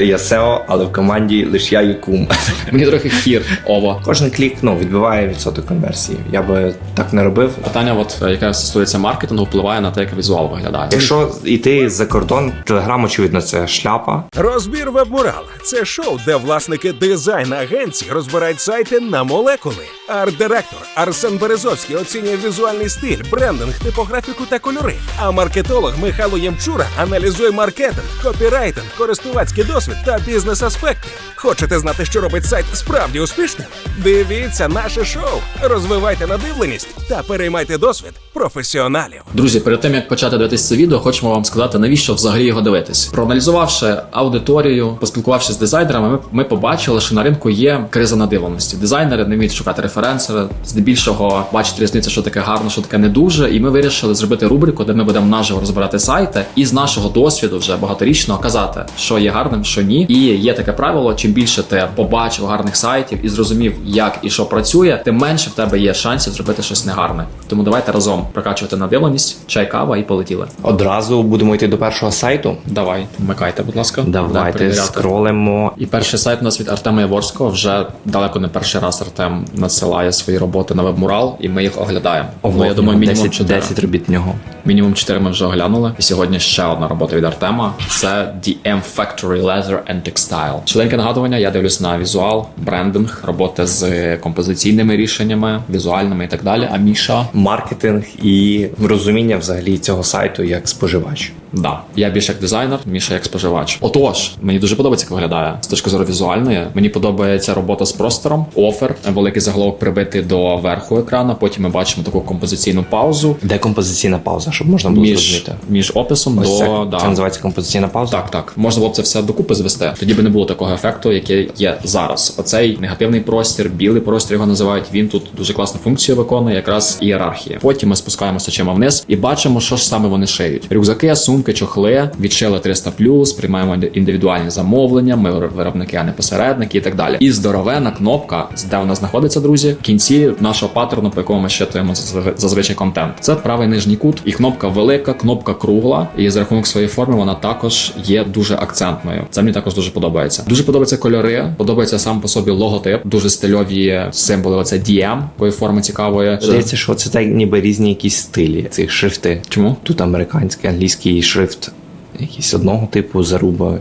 Я SEO, але в команді лише я і кум. Мені трохи хір, ово. Кожен клік ну, відбиває відсоток конверсії. Я би так не робив. Питання, от е, яке стосується маркетингу, впливає на те, як візуал виглядає. Якщо йти за кордон, телеграм, очевидно, це шляпа. Розбір вебмурал це шоу, де власники дизайн агенцій розбирають сайти на молекули. Арт-директор Арсен Березовський оцінює візуальний стиль, брендинг, типографіку та кольори. А маркетолог Михайло Ємчура аналізує маркетинг, копірайтинг, користувацький досвід та бізнес-аспекти. Хочете знати, що робить сайт справді успішним? Дивіться наше шоу, розвивайте надивленість та переймайте досвід професіоналів. Друзі, перед тим як почати дивитися це відео, хочемо вам сказати, навіщо взагалі його дивитись. Проаналізувавши аудиторію, поспілкувавшись з дизайнерами, ми, побачили, що на ринку є криза надивленості. Дизайнери не вміють шукати референси, здебільшого бачать різницю, що таке гарно, що таке не дуже. І ми вирішили зробити рубрику, де ми будемо наживо розбирати сайти і з нашого досвіду вже багаторічного казати, що є гарним, що ні. І є таке правило: чим більше ти побачив гарних сайтів і зрозумів, як і що працює, тим менше в тебе є шансів зробити щось негарне. Тому давайте разом прокачувати надивленість, чай, кава і полетіли. Одразу будемо йти до першого сайту. Давай, вмикайте, будь ласка. Давайте скролимо. І перший сайт у нас від Артема Яворського. Вже далеко не перший раз Артем надсилає свої роботи на вебмурал, і ми їх оглядаємо. ну, я думаю, мінімум 10, 4. 10 робіт нього. Мінімум 4 ми вже оглянули. І сьогодні ще одна робота від Артема. Це DM Factory Leather and Textile. Членке нагадування, я дивлюсь на візуал, брендинг, роботи з композиційними рішеннями, візуальними і так далі. А Міша, Маркетинг і розуміння взагалі цього сайту як споживач. Да, я більше як дизайнер, Міша як споживач. Отож, мені дуже подобається, як виглядає з точки зору візуальної. Мені подобається робота з простором, офер, великий заголовок прибитий до верху екрана. Потім ми бачимо таку композиційну паузу Де композиційна пауза, щоб можна було між, зрозуміти. між описом Ось до це, да. це називається композиційна пауза. Так, так. Можна було б це все докупи звести. Тоді би не було такого ефекту, який є зараз. Оцей негативний простір, білий простір його називають. Він тут дуже класну функцію виконує, якраз ієрархія. Потім ми спускаємося очима вниз і бачимо, що ж саме вони шиють. Рюкзаки, сумки, чохли, відшили 300 приймаємо індивідуальні замовлення. Ми виробники, а не посередники і так далі. І здоровена кнопка, де вона знаходиться, друзі, в кінці нашого паттерну, по якому ми щитуємо зазв- зазвичай контент. Це правий нижній кут, і кнопка велика, кнопка кругла. І за рахунок своєї форми вона також є дуже акцентною. Це мені також дуже подобається. Дуже подобаються кольори, подобається сам по собі логотип, дуже стильові символи. Оце DM, такої форми цікавої. Здається, що це так ніби різні якісь стилі цих шрифти. Чому? Тут американський, англійський шрифт. Якийсь одного типу заруба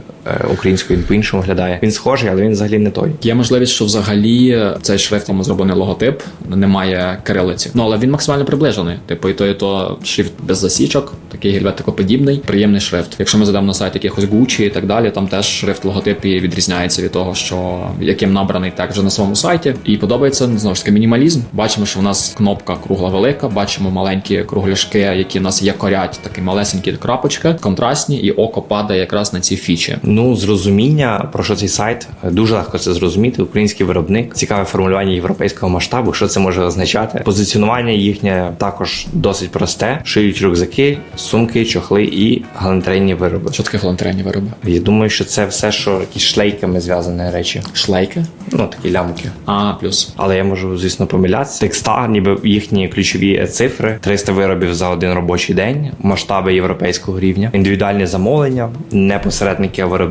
українською він по-іншому виглядає. Він схожий, але він взагалі не той. Є можливість, що взагалі цей шрифтом зроблений логотип, немає кирилиці. Ну але він максимально приближений. Типу, і то, і то шрифт без засічок, такий гельветикоподібний, приємний шрифт. Якщо ми зайдемо на сайт якихось Gucci і так далі, там теж шрифт логотип і відрізняється від того, що яким набраний тег вже на своєму сайті. І подобається знову ж таки мінімалізм. Бачимо, що в нас кнопка кругла велика, бачимо маленькі кругляшки, які в нас якорять, такі малесенькі крапочки, контрастні, і око падає якраз на ці фічі. Ну, зрозуміння про що цей сайт е, дуже легко це зрозуміти. Український виробник, цікаве формулювання європейського масштабу. Що це може означати? Позиціонування їхнє також досить просте: шиють рюкзаки, сумки, чохли і галантерейні вироби. Що таке фалантерейні вироби? Я думаю, що це все, що якісь шлейками зв'язані речі. Шлейки? Ну такі лямки. А, плюс. Але я можу, звісно, помилятися. Текста, ніби їхні ключові цифри: 300 виробів за один робочий день, масштаби європейського рівня, індивідуальні замовлення, не посередники, а виробники,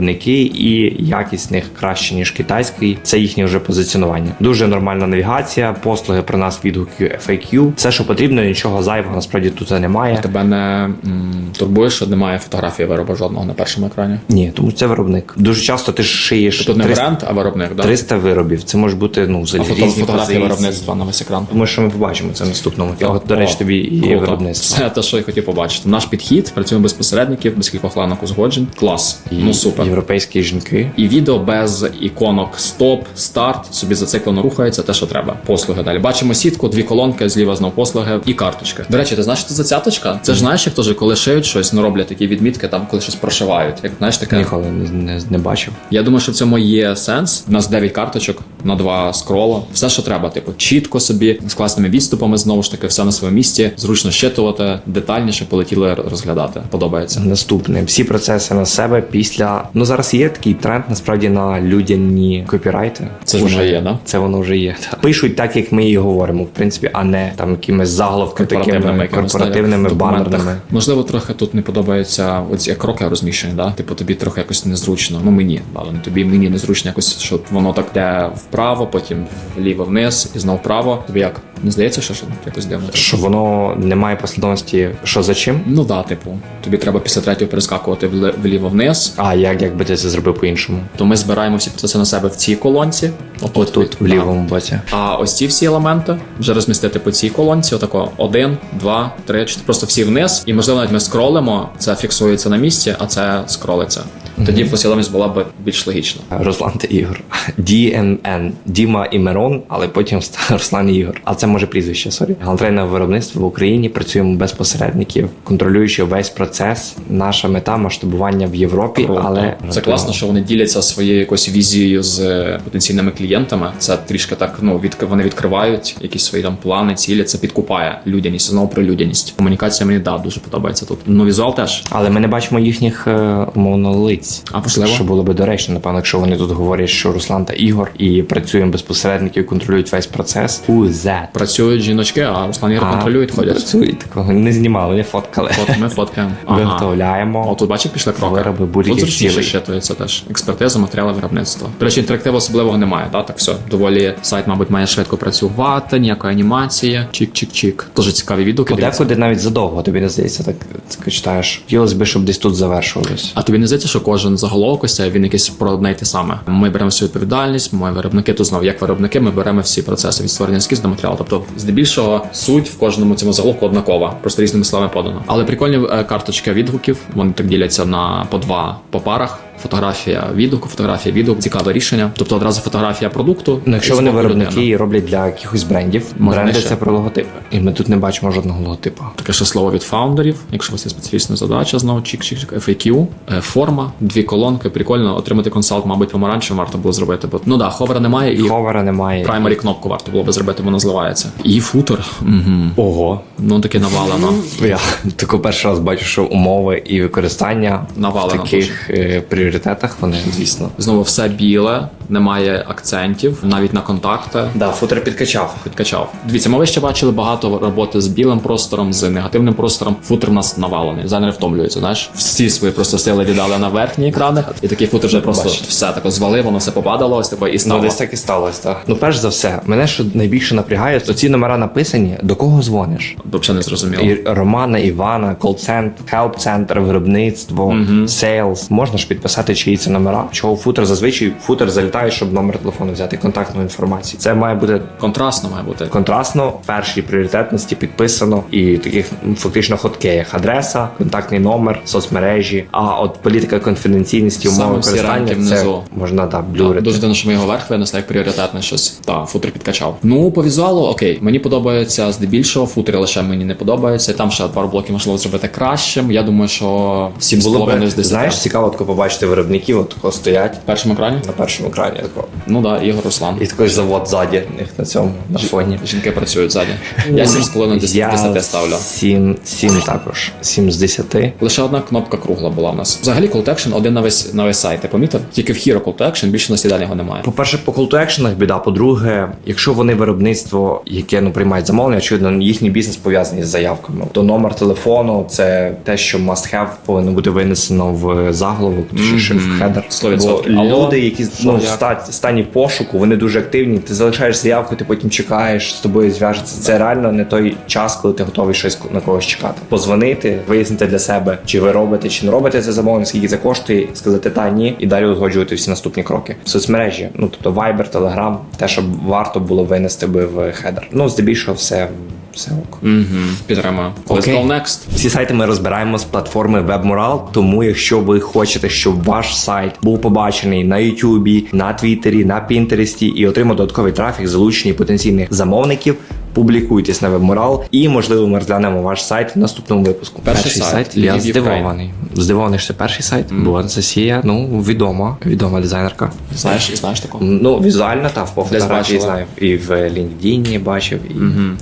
і якість них краще ніж китайський. Це їхнє вже позиціонування. Дуже нормальна навігація, послуги про нас відгуки FAQ. Все, що потрібно, нічого зайвого насправді тут немає. Тебе не м, турбує, що немає фотографії виробу жодного на першому екрані. Ні, тому це виробник. Дуже часто ти шиєш Тут не 300, бренд, а виробник, да? 300 виробів. Це може бути ну а взагалі фото, різні фотографія позиції. виробництва на весь екран. Думаю, що ми побачимо це в наступному. Я, до речі, тобі і Круто. виробництво. Це те, що я хотів побачити. Наш підхід працюємо без посередників, без кількох ланок узгоджень. Клас. ну супер. Європейські жінки. І відео без іконок стоп, старт, собі зациклено рухається, те, що треба. Послуги далі. Бачимо сітку, дві колонки, зліва знов послуги і карточки. До речі, ти знаєш, що це за цяточка? Це ж знаєш, як теж, коли шиють щось, ну роблять такі відмітки, там коли щось прошивають. Як знаєш, таке. Ніколи не, не, не бачив. Я думаю, що в цьому є сенс. У нас 9 карточок. на два скрола. Все, що треба, типу, чітко собі, з класними відступами, знову ж таки, все на своєму місці, зручно щитувати, детальніше полетіли розглядати. Подобається. Наступне всі процеси на себе після. Ну зараз є такий тренд насправді на людяні копірайти. Це ж вже є, да? Це воно вже є. так. Пишуть так, як ми і говоримо, в принципі, а не там якимись заголовками такими корпоративними банерними. Можливо, трохи тут не подобається оці як кроки розміщені, да? Типу тобі трохи якось незручно. Ну мені, але не тобі мені незручно якось, що воно так йде вправо, потім вліво вниз і знов вправо. Тобі як? Не здається, що, якось дивно. Що воно не має послідовності, що за чим? Ну да, типу, тобі треба після третього перескакувати вліво вниз. А як, як би ти це зробив по-іншому? То ми збираємо всі процеси на себе в цій колонці. Отут, Тут, в лівому боці. А ось ці всі елементи вже розмістити по цій колонці. Отако один, два, три, чотири. Просто всі вниз. І можливо навіть ми скролимо, це фіксується на місці, а це скролиться. Тоді послідовність була б більш логічна. Руслан та Ігор. DMN. Діма і Мирон, але потім Руслан і Ігор. А це може прізвище, сорі. Галантерейне виробництво в Україні. Працюємо без посередників, контролюючи весь процес. Наша мета масштабування в Європі, Круто. але це класно, що вони діляться своєю якоюсь візією з е, потенційними клієнтами. Це трішки так. Ну від вони відкривають якісь свої там плани, цілі. Це підкупає людяність. Знову про людяність. Комунікація мені да дуже подобається тут. Ну візуал теж. Але ми не бачимо їхніх е, умовно лиць. А, можливо. що було би доречно, напевно, якщо вони тут говорять, що Руслан та Ігор і працюємо без посередників, контролюють весь процес. Who? Працюють жіночки, а Руслан Ігор контролюють, ходять. Працюють такого не знімали, не фоткали. Фото, ми фоткаємо. Ага. Виготовляємо. О, тут бачиш, пішли кроки. Тут зручніше щитується теж. Експертиза, матеріали виробництва. До речі, інтерактиву особливого немає, да? так все. Доволі сайт, мабуть, має швидко працювати, ніякої анімації. Чик-чик-чик. Дуже цікаві відгуки. Подекуди навіть задовго, тобі не здається, так, так читаєш. Хотілося б, щоб десь тут завершувалось. А тобі не здається, що кожен заголовок він якийсь про одне й те саме. Ми беремо всю відповідальність, ми виробники, то знов як виробники, ми беремо всі процеси від створення ескіз до матеріалу. Тобто, здебільшого, суть в кожному цьому заголовку однакова, просто різними словами подано. Але прикольні е, карточки відгуків, вони так діляться на по два по парах. Фотографія відгуку, фотографія відгук, цікаве рішення. Тобто одразу фотографія продукту. Ну, якщо вони виробники людина. роблять для якихось брендів, Можна бренди це про логотипи. І ми тут не бачимо жодного логотипу. Таке ще слово від фаундерів. Якщо у вас є специфічна задача, знову чик-чик-чик, FAQ, е, форма, дві колонки. Прикольно отримати консалт, мабуть, помаранчевим варто було зробити. Бо ну да, ховера немає і Ховера немає. праймарі кнопку варто було би зробити, воно зливається. І футер. Угу. Ого. Ну таке навалено. Я тако перший раз бачу, що умови і використання Навалено таких е, пріоритетах вони, звісно. Знову все біле, немає акцентів, навіть на контакти. Да, футер підкачав. Підкачав. Дивіться, ми ще бачили багато роботи з білим простором, з негативним простором. Футер у нас навалений. Дизайнери втомлюються. Знаєш, всі свої просто сили віддали на верхні екрани, і такий футер вже просто Бачите. все тако звалив, воно все попадало, ось тако і Ну, стало. десь так і сталося, так. Ну, перш за все, мене що найбільше напрягає, то ці номера написані, до кого дзвониш? Взагалі не зрозуміло. І Романа, Івана, кол-центр, хелп-центр, виробництво, сейлс. Можна ж підписати чиї це номера. Чого футер зазвичай футер залітає, щоб номер телефону взяти контактну інформацію. Це має бути Контрастно має бути. контрастно, першій пріоритетності підписано і таких фактично хоткеях адреса, контактний номер, соцмережі. А от політика конфіденційності, умови ранки це внизу. можна Да, блюрити. Дуже дивно, що ми його верх винесли як пріоритетне щось. Та, футер підкачав. Ну, по візуалу, окей, мені подобається здебільшого, футер лише мені не подобається. Там ще пару блоків можливо зробити кращим. Я думаю, що 7 Було б, з 10. знаєш, цікаво тако побачити виробників, от тако стоять в першому екрані? на першому екрані. Тако. Ну да, Ігор Руслан. І такий завод ззаді в них на цьому на фоні. Жінки працюють ззаді. Я 7,5 з Я 10 ставлю. 7, 7 також. 7 з 10. Лише одна кнопка кругла була в нас. Взагалі Call to Action один на весь на весь сайт. Ти помітив? Тільки в Hero Call to Action більше на сідання його немає. По-перше, по call to actionах біда. По-друге, якщо вони виробництво, яке ну приймають замовлення, очевидно, їхній бізнес пов'язаний з заявками. То номер телефону це те, що must have повинно бути винесено в заголовок, точніше в хедер. 100%. Бо люди, які ну, в стані пошуку, вони дуже активні. Ти залишаєш заявку, ти потім чекаєш, з тобою зв'яжеться. Це реально не той час, коли ти готовий щось на когось чекати. Позвонити, вияснити для себе, чи ви робите, чи не робите це замовлення, скільки це коштує, сказати та ні, і далі узгоджувати всі наступні кроки. Соцмережі, ну тобто Viber, Telegram, те, що варто було винести би в хедер. Ну, здебільшого, все, все ок. Угу. Підтримую. Let's go next. Всі сайти ми розбираємо з платформи WebMoral, тому якщо ви хочете, щоб ваш сайт був побачений на YouTube, на Твіттері, на Пінтересті і отримав додатковий трафік, залучені потенційних замовників. Публікуйтесь на вебморал і, можливо, ми розглянемо ваш сайт в наступному випуску. Перший сайт, я Lviv здивований. Здивований, що це перший сайт, бо Анастасія, ну, відома, відома дизайнерка. Знаєш і знаєш такого? Ну, візуально, та в фотографії знаю. І в LinkedIn бачив. І...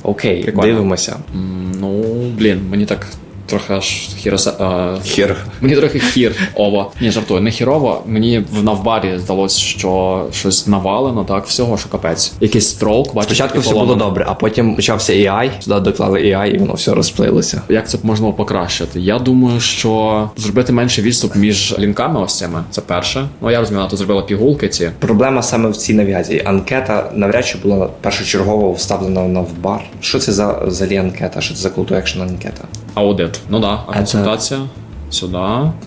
Окей, Прикольно. дивимося. Mm, Ну, блін, мені так трохи аж хіросе. а, Хір. Мені трохи хір ово. Ні, жартую, не хірово. Мені в навбарі здалося, що щось навалено, так, всього, що капець. Якийсь строк, бачиш. Спочатку все було добре, а потім почався AI, сюди доклали AI, і воно все розплилося. Як це можна покращити? Я думаю, що зробити менше відступ між лінками ось цими. Це перше. Ну я розумію, тут зробила пігулки ці. Проблема саме в цій нав'язі. Анкета навряд чи була першочергово вставлена в навбар. Що це за взагалі анкета? Що це за call to action анкета? Аудит. Ну да, а консультація. Сюди.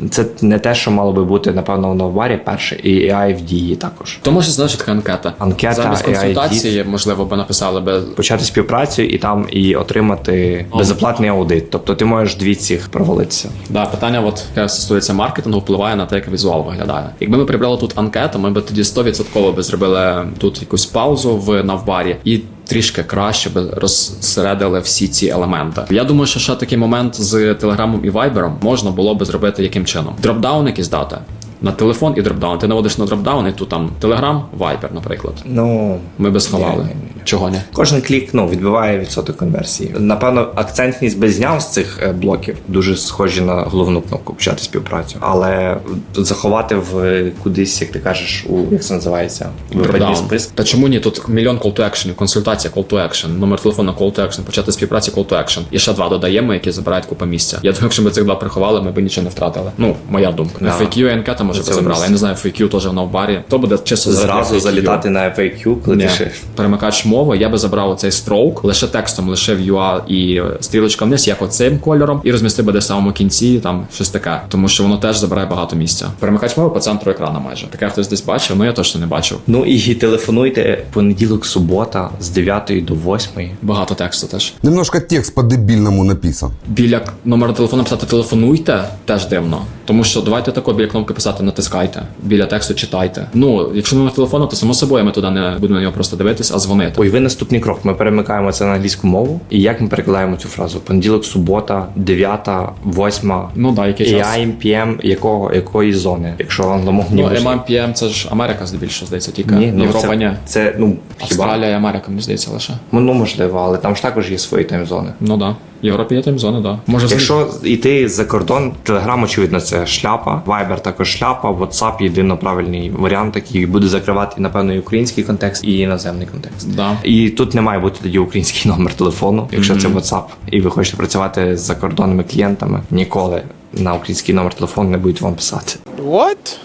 Це не те, що мало би бути, напевно, в навбарі перше, і AI в дії також. То може знаєш, що таке анкета. Анкета, Замість AI консультації, можливо, би написали би. Почати співпрацю і там і отримати безоплатний аудит. Тобто ти можеш дві цих провалитися. Да, питання, от яке стосується маркетингу, впливає на те, як візуал виглядає. Якби ми прибрали тут анкету, ми б тоді 100% би зробили тут якусь паузу в навбарі і. Трішки краще би розсередили всі ці елементи. Я думаю, що ще такий момент з телеграмом і вайбером можна було би зробити яким чином? Дропдаун якийсь дати на телефон і дропдаун. Ти наводиш на дропдаун, і тут там телеграм, вайбер, наприклад. Ну Ми би сховали. Ні, ні, ні. Чого ні? Кожен клік ну, відбиває відсоток конверсії. Напевно, акцентність би зняв з цих е, блоків, дуже схожі на головну кнопку почати співпрацю. Але заховати в кудись, як ти кажеш, у як це називається? Випадні список. Та чому ні? Тут мільйон call to action, консультація call to action, номер телефону call to action, почати співпраці call to action. І ще два додаємо, які забирають купу місця. Я думаю, якщо ми цих два приховали, ми б нічого не втратили. Ну, моя думка. Да. FAQ і анкета може Це забрали. Я не знаю, FAQ теж в навбарі. То буде чисто Зразу FAQ. залітати на FAQ, коли ти ще Перемикач мови, я би забрав цей строк лише текстом, лише в UA і стрілочка вниз, як оцим кольором, і розмістив би десь в самому кінці, там щось таке, тому що воно теж забирає багато місця. Перемикач мови по центру екрана майже. Таке хтось десь бачив, ну я точно не бачив. Ну і телефонуйте понеділок, субота з 9 до 8. Багато тексту теж. Немножко текст по-дебильному написан. Біля номера телефону писати телефонуйте теж дивно. Тому що давайте тако біля кнопки писати натискайте, біля тексту читайте. Ну, якщо номер телефону, то само собою ми туди не будемо на нього просто дивитись, а дзвонити. Ой, ви наступний крок. Ми перемикаємо це на англійську мову. І як ми перекладаємо цю фразу? Понеділок, субота, 9, 8. Ну да, який час. AM, PM, якого, якої зони, якщо англомовні Ну, вузли. MMPM це ж Америка здебільшого, здається, тільки Ні, ну, Європа це, ні. Це, ну, хіба? Австралія і Америка, мені здається, лише. Ну, можливо, але там ж також є свої таймзони. Ну да. В Європі є таймзони, да. Може, Якщо йти за кордон, Telegram, очевидно, це шляпа, Viber також шляпа, WhatsApp єдино правильний варіант, який буде закривати, напевно, і український контекст, і іноземний контекст. Да. І тут не має бути тоді український номер телефону, якщо це WhatsApp, і ви хочете працювати з закордонними клієнтами, ніколи на український номер телефону не будуть вам писати. What?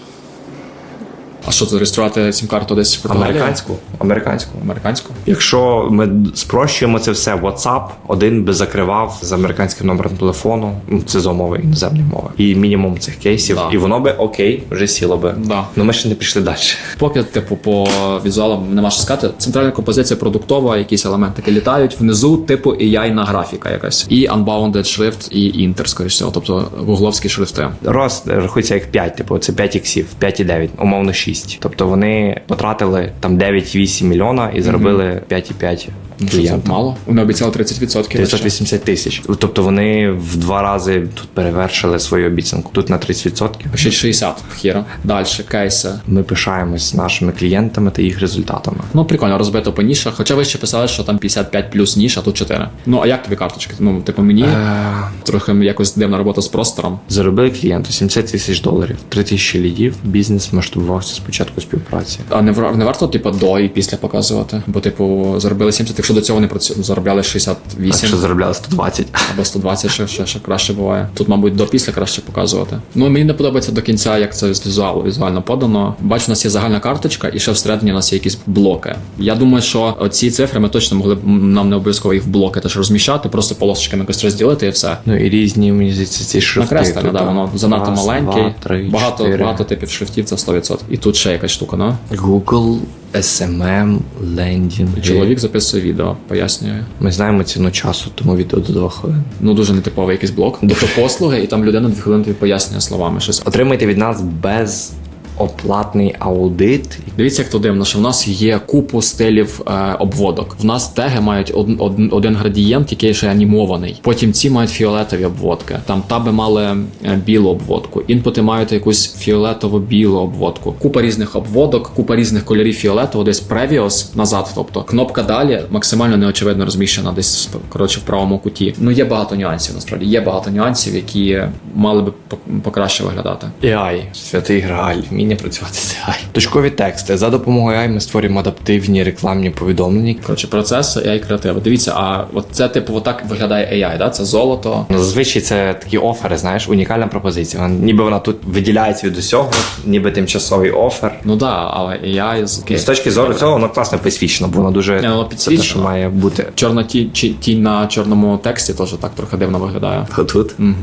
А що, зареєструвати сім-карту десь в Португалії? Американську, американську. Американську? Якщо ми спрощуємо це все, WhatsApp один би закривав з американським номером телефону. Ну, Це за умови іноземної мови. І мінімум цих кейсів. Да. І воно би окей, вже сіло би. Да. Ну ми ще не пішли далі. Поки, типу, по візуалам нема що сказати. Центральна композиція продуктова, якісь елементи таки літають внизу, типу AI-на графіка якась. І unbounded шрифт, і інтер, скоріш всього, тобто гугловські шрифти. Рост рахується як 5, типу, це 5 іксів, 5,9, умовно 6. Тобто вони потратили там 9,8 мільйона і заробили 5,5 Ну, що це клієнтам. мало. Вони обіцяли 30%. лише. 980 тисяч. Тобто вони в два рази тут перевершили свою обіцянку. Тут на 30%. Пишіть 60 хіра. Далі, кейси. Ми пишаємось нашими клієнтами та їх результатами. Ну, прикольно, розбито по нішах. Хоча ви ще писали, що там 55 плюс ніша, тут 4. Ну, а як тобі карточки? Ну, типу, мені трохи якось дивна робота з простором. Заробили клієнту 70 тисяч доларів, 3 тисячі лідів. Бізнес масштабувався з початку співпраці. А не, не варто, типу, до і після показувати? Бо, типу, заробили 70, якщо до цього не заробляли 68 Якщо заробляли 120. або 120, ще, ще, ще краще буває. Тут, мабуть, до після краще показувати. Ну, мені не подобається до кінця, як це з візуалу візуально подано. Бачу, у нас є загальна карточка, і ще всередині у нас є якісь блоки. Я думаю, що ці цифри ми точно могли б нам не обов'язково їх в блоки теж розміщати, просто полосочками якось розділити і все. Ну і різні мені здається, ці шрифти. Накреслення, да, воно занадто три, багато, багато типів шрифтів, це 100%. І тут ще якась штука, ну? Google, SMM, лендінг. Чоловік записує відео, пояснює. Ми знаємо ціну часу, тому відео до 2 хвилин. Ну дуже нетиповий якийсь блок. Тобто послуги, і там людина дві хвилини тобі пояснює словами щось. Отримайте від нас без оплатний аудит. Дивіться, як то дивно, що в нас є купу стилів е, обводок. В нас теги мають од, од, один градієнт, який ще анімований. Потім ці мають фіолетові обводки. Там таби мали е, білу обводку. Інпути мають якусь фіолетово-білу обводку. Купа різних обводок, купа різних кольорів фіолетового, десь previous назад. Тобто кнопка далі максимально неочевидно розміщена десь коротше в правому куті. Ну є багато нюансів. Насправді є багато нюансів, які мали би покраще виглядати. AI, святий грааль, вміння працювати з AI. Точкові тексти. За допомогою AI ми створюємо адаптивні рекламні повідомлення. Коротше, процес AI креативи. Дивіться, а от це типу отак виглядає AI, да? Це золото. Ну, Зазвичай це такі офери, знаєш, унікальна пропозиція. Вона- Ніби вона тут виділяється від усього, ніби тимчасовий офер. Ну да, але AI з з точки зору цього воно класно підсвічено, бо воно дуже Ні, воно це те, підсвічено. що має бути. Чорна тінь, чи- тінь на чорному тексті теж так трохи дивно виглядає. Тут. Угу.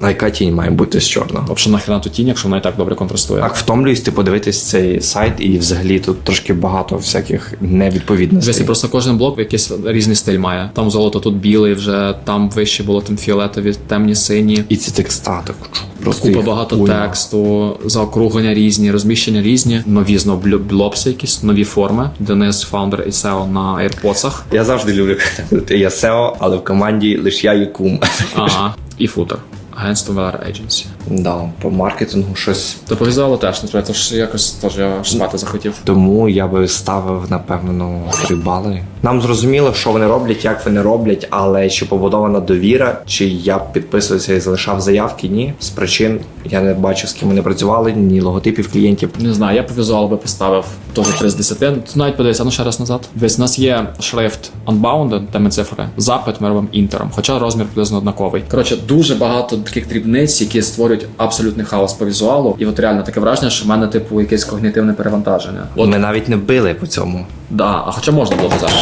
А яка тінь має бути з чорного? Взагалі нахрена ту тінь, якщо вона і так добре контрастує. Так втомлююсь, ти подивитись цей сайт, і взагалі тут трошки багато всяких невідповідностей. просто кожен блок якийсь різний стиль має. Там золото, тут білий, вже там вище було там фіолетові, темні сині. І ці текста так просто Купа їх багато уйма. тексту, заокруглення різні, розміщення різні, нові знову блю- блопси якісь, нові форми. Денис, фаундер і SEO на AirPods. Я завжди люблю я SEO, але в команді лише я і кум. Ага, і футер. Агентство VR Agency. Да, по маркетингу щось. То по візуалу теж не треба, тож якось теж я спати захотів. Тому я би ставив напевно три бали. Нам зрозуміло, що вони роблять, як вони роблять, але чи побудована довіра, чи я підписувався і залишав заявки? Ні. З причин я не бачу, з ким вони працювали, ні логотипів клієнтів. Не знаю, я по візуалу би поставив теж 3 з 10. Тут навіть подивися, ну ще раз назад. Десь у нас є шрифт Unbounded, де ми цифри. Запит ми робимо інтером, хоча розмір приблизно однаковий. Коротше, дуже багато таких дрібниць, які створюють абсолютний хаос по візуалу. І от реально таке враження, що в мене, типу, якесь когнітивне перевантаження. От, Ми навіть не били по цьому. да, а хоча можна було б зараз.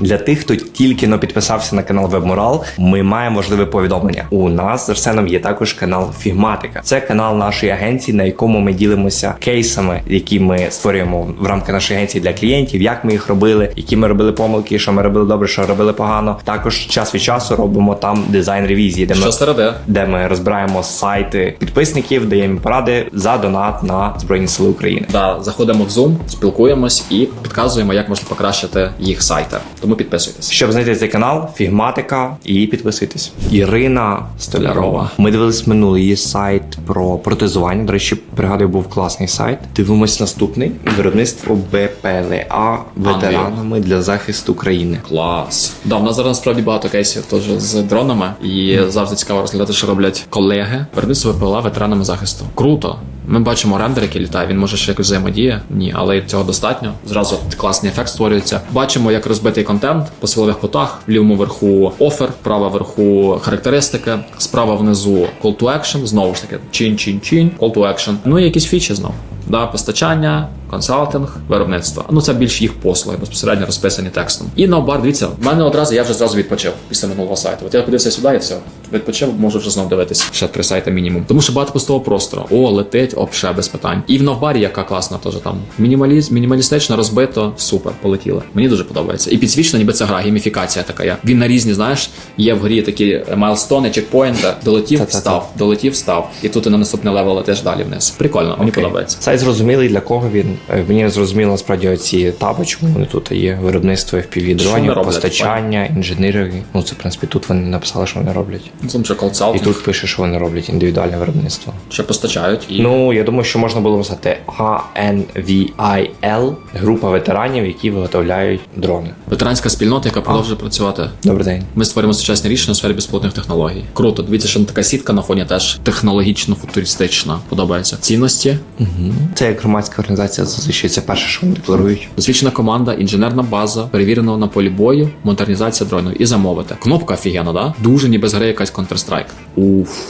Для тих, хто тільки но підписався на канал Вебмурал, ми маємо важливе повідомлення. У нас з Арсеном є також канал Фігматика. Це канал нашої агенції, на якому ми ділимося кейсами, які ми створюємо в рамках нашої агенції для клієнтів, як ми їх робили, які ми робили помилки, що ми робили добре, що робили погано. Також час від часу робимо там дизайн ревізії, де ми Що середи? де ми розбираємо сайти підписників, даємо поради за донат на Збройні Сили України. Да, заходимо в Zoom, спілкуємось і підказуємо, як можна покращити їх сайти. Тому підписуйтесь. Щоб знайти цей канал, фігматика і підписуйтесь. Ірина Столярова. Ми дивились минулий її сайт про протезування. До речі, пригадую, був класний сайт. Дивимось наступний виробництво БПЛА ветеранами для захисту країни. Клас. Да, в нас зараз насправді багато кейсів теж з дронами, і завжди цікаво розглядати, що роблять колеги. Виробництво ВПЛА ветеранами захисту. Круто. Ми бачимо рендер, який літає. Він може ще якось взаємодіє. Ні, але цього достатньо. Зразу класний ефект створюється. Бачимо, як розбитий контент по силових кутах. В лівому верху офер, вправо верху характеристики, справа внизу call to action. Знову ж таки, чин-чин-чин, call to action. Ну і якісь фічі знову. Да, постачання, консалтинг, виробництво. Ну це більш їх послуги, безпосередньо розписані текстом. І наоборот, дивіться, в мене одразу я вже зразу відпочив після минулого сайту. От я подивився сюди і все. Відпочив, можу вже знов дивитись. Ще три сайти мінімум. Тому що багато пустого простору. О, летить, обше без питань. І в навбарі, яка класна, теж там. Мінімаліз, мінімалістично розбито, супер, полетіло. Мені дуже подобається. І підсвічено, ніби це гра, гейміфікація така є. Він на різні, знаєш, є в грі такі майлстони, чекпоінти, долетів, став, долетів, став. І тут ти на наступний левел летиш далі вниз. Прикольно, мені подобається. Сайт зрозумілий для кого він. Е, Мені не зрозуміло насправді оці таби, чому вони тут є. Виробництво FPV дронів, постачання, інженеринги. Ну це в принципі тут вони написали, що вони роблять. Ну, Там ще І тут пише, що вони роблять індивідуальне виробництво. ще постачають і Ну, я думаю, що можна було написати ANVIL, група ветеранів, які виготовляють дрони. ветеранська спільнота, яка продовжує працювати. Добрий день. Ми створюємо сучасні рішення у сфері безплатних технологій. Круто. Дивіться, що така сітка на фоні теж технологічно футуристична. Подобається. Цінності, Це як громадська організація зазвичай це перше, що вони декларують. досвідчена команда, інженерна база, перевірена на полі бою, модернізація дрону і замовити. Кнопка офігенна, да? Дуже ніби з гри якась Counter-Strike. Уф.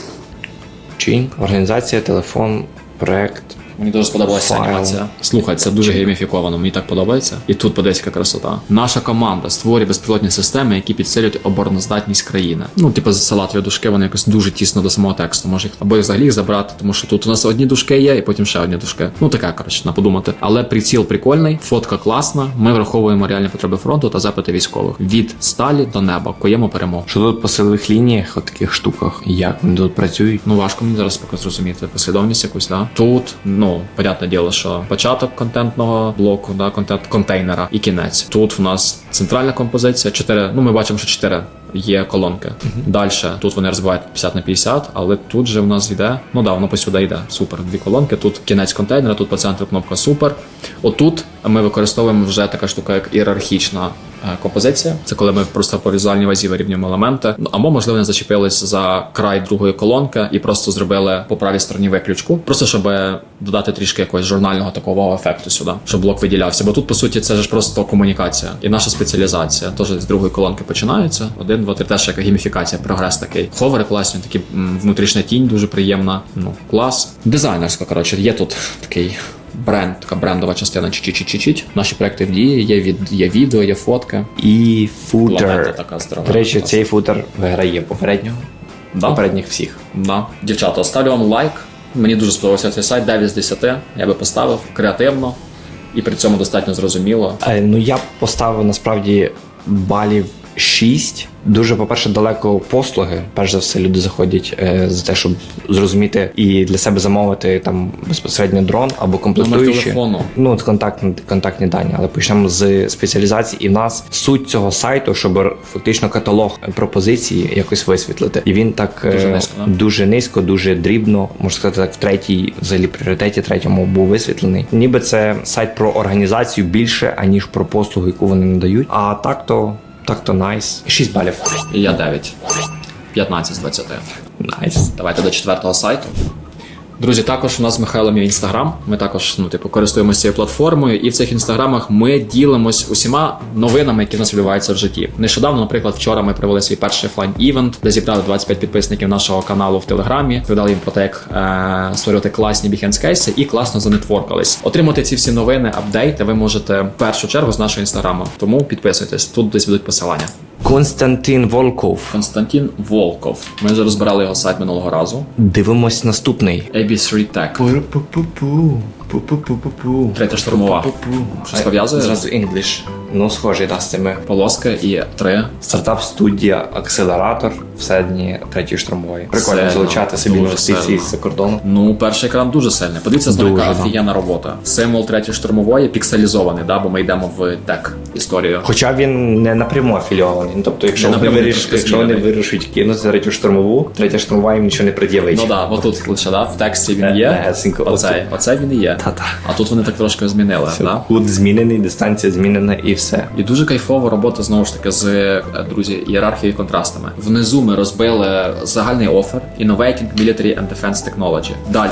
Чинь, організація, телефон, проект, Мені дуже сподобалася Файл. анімація. Слухай, це дуже гейміфіковано, мені так подобається. І тут подивись, яка красота. Наша команда створює безпілотні системи, які підсилюють обороноздатність країни. Ну, типу, засилати дужки, вони якось дуже тісно до самого тексту. Може їх або взагалі їх забрати, тому що тут у нас одні дужки є, і потім ще одні дужки. Ну така коротше, на подумати. Але приціл прикольний, фотка класна. Ми враховуємо реальні потреби фронту та запити військових від сталі до неба. Коємо перемогу. Що тут по силових лініях, от таких штуках, як вони тут працюють? Ну, важко мені зараз поки зрозуміти послідовність якусь, да. Тут, ну, понятне діло, що початок контентного блоку, да, контент контейнера і кінець. Тут в нас центральна композиція, чотири. Ну, ми бачимо, що чотири є колонки. Далі тут вони розбивають 50 на 50, але тут же в нас йде. Ну да, воно посюди йде. Супер. Дві колонки. Тут кінець контейнера, тут по центру кнопка супер. Отут ми використовуємо вже така штука, як ієрархічна е, композиція. Це коли ми просто по візуальній вазі вирівнюємо елементи. Ну або можливо не зачепились за край другої колонки і просто зробили по правій стороні виключку, просто щоб додати трішки якогось журнального такого ефекту сюди, щоб блок виділявся. Бо тут по суті це ж просто комунікація і наша спеціалізація. Теж з другої колонки починається. Один, два, три, теж як гейміфікація, прогрес такий. Ховери класні, такі внутрішня тінь дуже приємна. Ну клас. Дизайнерська, коротше, є тут такий бренд, така брендова частина чі-чі-чі-чі. Наші проекти в дії, є від є відео, є фотки. І футер. така здорова. До речі, цей футер виграє попереднього. Да. Попередніх всіх. Да. Дівчата, ставлю вам лайк. Мені дуже сподобався цей сайт 9 з 10. Я би поставив креативно і при цьому достатньо зрозуміло. Е, Ну я поставив насправді балів 6. Дуже, по-перше, далеко послуги. Перш за все, люди заходять е, за те, щоб зрозуміти і для себе замовити там безпосередньо дрон або комплектуючі. телефону. Ну, контактні, контактні дані, але почнемо з спеціалізації. І в нас суть цього сайту, щоб фактично каталог пропозиції якось висвітлити. І він так е, Дуже низько, да? дуже низько, дуже дрібно, можна сказати, так, в третій, взагалі пріоритеті третьому був висвітлений. Ніби це сайт про організацію більше, аніж про послугу, яку вони надають. А так то так то найс. 6 балів. І я 9. 15 з 20. Найс. Давайте до четвертого сайту. Друзі, також у нас з Михайлом є інстаграм. Ми також ну, типу, користуємося цією платформою, і в цих інстаграмах ми ділимось усіма новинами, які в нас відбуваються в житті. Нещодавно, наприклад, вчора ми провели свій перший офлайн івент, де зібрали 25 підписників нашого каналу в Телеграмі. Передали їм про те, як е- створювати класні біхенс кейси і класно занетворкались. Отримати ці всі новини, апдейти ви можете в першу чергу з нашого інстаграму. Тому підписуйтесь, тут десь будуть посилання. Константин Волков. Константин Волков. Ми вже розбирали його сайт минулого разу. Дивимось наступний. AB3 Tech. Пу-пу-пу-пу. Пу-пу-пу-пу-пу. Третя штурмова. Щось пов'язує? Зразу English. Ну, схожий, да, з цими. Полоска і три. Стартап студія Акселератор всередині третьої штурмової. Прикольно Сильно, залучати собі інвестиції з-за кордону. Ну, перший екран дуже сильний. Подивіться, Дуже, здалека офігенна робота. Символ третьої штурмової пікселізований, да, бо ми йдемо в тек історію. Хоча він не напряму афілійований. Ну, Тобто, якщо Не вони, напряму, якщо вони вирішують кинути третю штурмову, третя штурмова їм нічого не пред'явить. Ну так, да, отут лише да, в тексті він є. Оцей, оцей він і є. Та-та. А тут вони так трошки змінили. Да? Кут змінений, дистанція змінена і все. І дуже кайфова робота знову ж таки з е, друзі ієрархією контрастами. Внизу ми розбили загальний офер Innovating Military and Defense Technology. Далі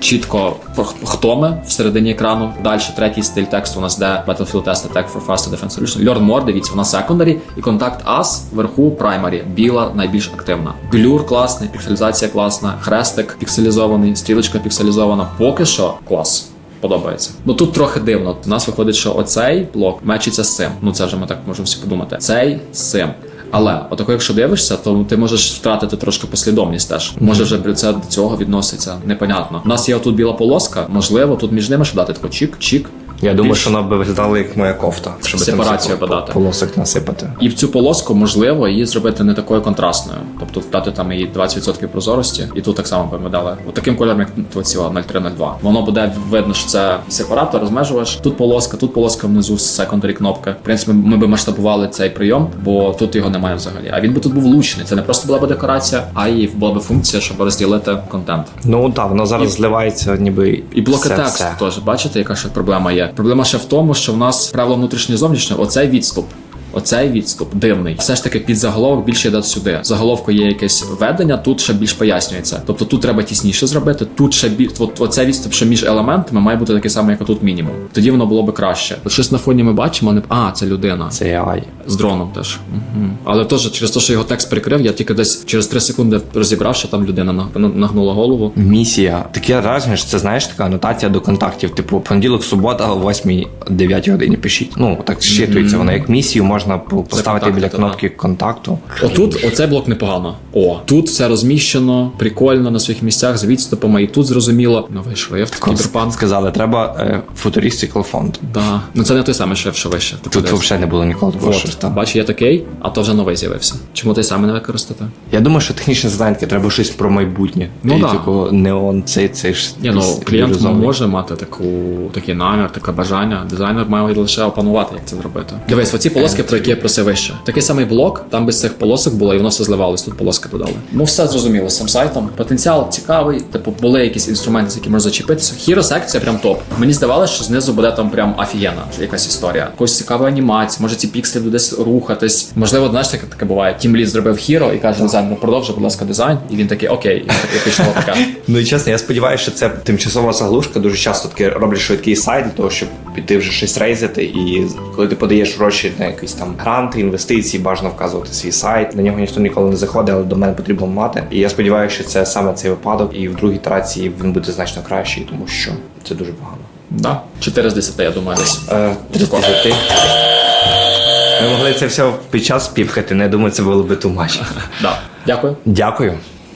чітко хто ми всередині екрану. Далі третій стиль тексту у нас де Battlefield Test Attack for Faster Defense Solution. Learn More, дивіться, вона secondary і контакт Us вверху primary. Біла найбільш активна. Глюр класний, пікселізація класна, хрестик пікселізований, стрілочка пікселізована. Поки що клас подобається. Ну тут трохи дивно. У нас виходить, що оцей блок мечиться з цим. Ну це вже ми так можемо всі подумати. Цей з цим. Але отако, якщо дивишся, то ти можеш втратити трошки послідовність теж. Може вже це до цього відноситься. Непонятно. У нас є отут біла полоска, можливо, тут між ними ще дати тако чік-чік. Я думаю, Більш- що вона би виглядала як моя кофта. Щоб Сепарацію подати. Полосок насипати. І в цю полоску можливо її зробити не такою контрастною, тобто дати там їй 20% прозорості, і тут так само би ми дали от таким кольором, як оці 0302. Воно буде видно, що це сепаратор, розмежувач. Тут полоска, тут полоска внизу секондарі кнопки. В принципі, ми би масштабували цей прийом, бо тут його немає взагалі. А він би тут був влучний. Це не просто була б декорація, а і була б функція, щоб розділити контент. Ну так, воно зараз зливається, ніби І блоки все, тексту теж бачите, яка ще проблема є. Проблема ще в тому, що в нас правило внутрішнє зовнішнє, оцей відступ. Оцей відступ дивний. Все ж таки під заголовок більше йде сюди. Заголовку є якесь введення, тут ще більш пояснюється. Тобто тут треба тісніше зробити. Тут ще біль... от, оцей відступ, що між елементами, має бути такий самий, як тут мінімум. Тоді воно було би краще. Щось на фоні ми бачимо, не а, це людина. Це AI. З дроном теж. Угу. Але теж через те, що його текст прикрив, я тільки десь через 3 секунди розібрав, що там людина наг- ну, нагнула голову. Місія. Таке враження, що це знаєш така анотація до контактів. Типу, понеділок, субота, о 8-9 годині пишіть. Ну так щитується воно як місію, можна по- поставити біля кнопки контакту. Отут оцей блок непогано. О, тут все розміщено, прикольно на своїх місцях з відступами, і тут зрозуміло. Новий шрифт, кіберпанк. Сказали, треба е, футуристикал фонд. Да. Ну це не той самий шрифт, що вище. Тут подивись. взагалі не було ніколи такого там. бачиш, є такий, а то вже новий з'явився. Чому той самий не використати? Я думаю, що технічне завдання треба щось про майбутнє. Ну і да. такого неон, цей, цей ж Ні, ну клієнт може мати таку такий намір, таке бажання. Дизайнер має лише опанувати, як це зробити. Дивись, оці полоски, про які я просив вище. Такий самий блок, там без цих полосок було, і воно все зливалось. Тут полоски додали. Ну все зрозуміло з цим сайтом. Потенціал цікавий. Типу, були якісь інструменти, з якими можна зачепитися. Хіро секція прям топ. Мені здавалося, що знизу буде там прям офігенна якась історія. Якось цікава анімація, може ці пікселі будуть десь рухатись. Можливо, знаєш, таке таке буває. Тім лід зробив хіро і каже дизайнер, продовжуй, будь ласка, дизайн. І він такий, окей, і пішло таке. Ну і чесно, я сподіваюся, що це тимчасова заглушка. Дуже часто таки роблять швидкий сайт для того, щоб піти вже щось рейзити. І коли ти подаєш гроші на якісь там гранти, інвестиції, бажано вказувати свій сайт. На нього ніхто ніколи не заходить, але до мене потрібно мати. І я сподіваюся, що це саме цей випадок, і в другій трації він буде значно кращий, тому що це дуже погано. Да. 4 з 10, я думаю, десь. Е, 30. Ми могли це все під час піпхати, не думаю, це було би тумач. Да. Дякую. Дякую.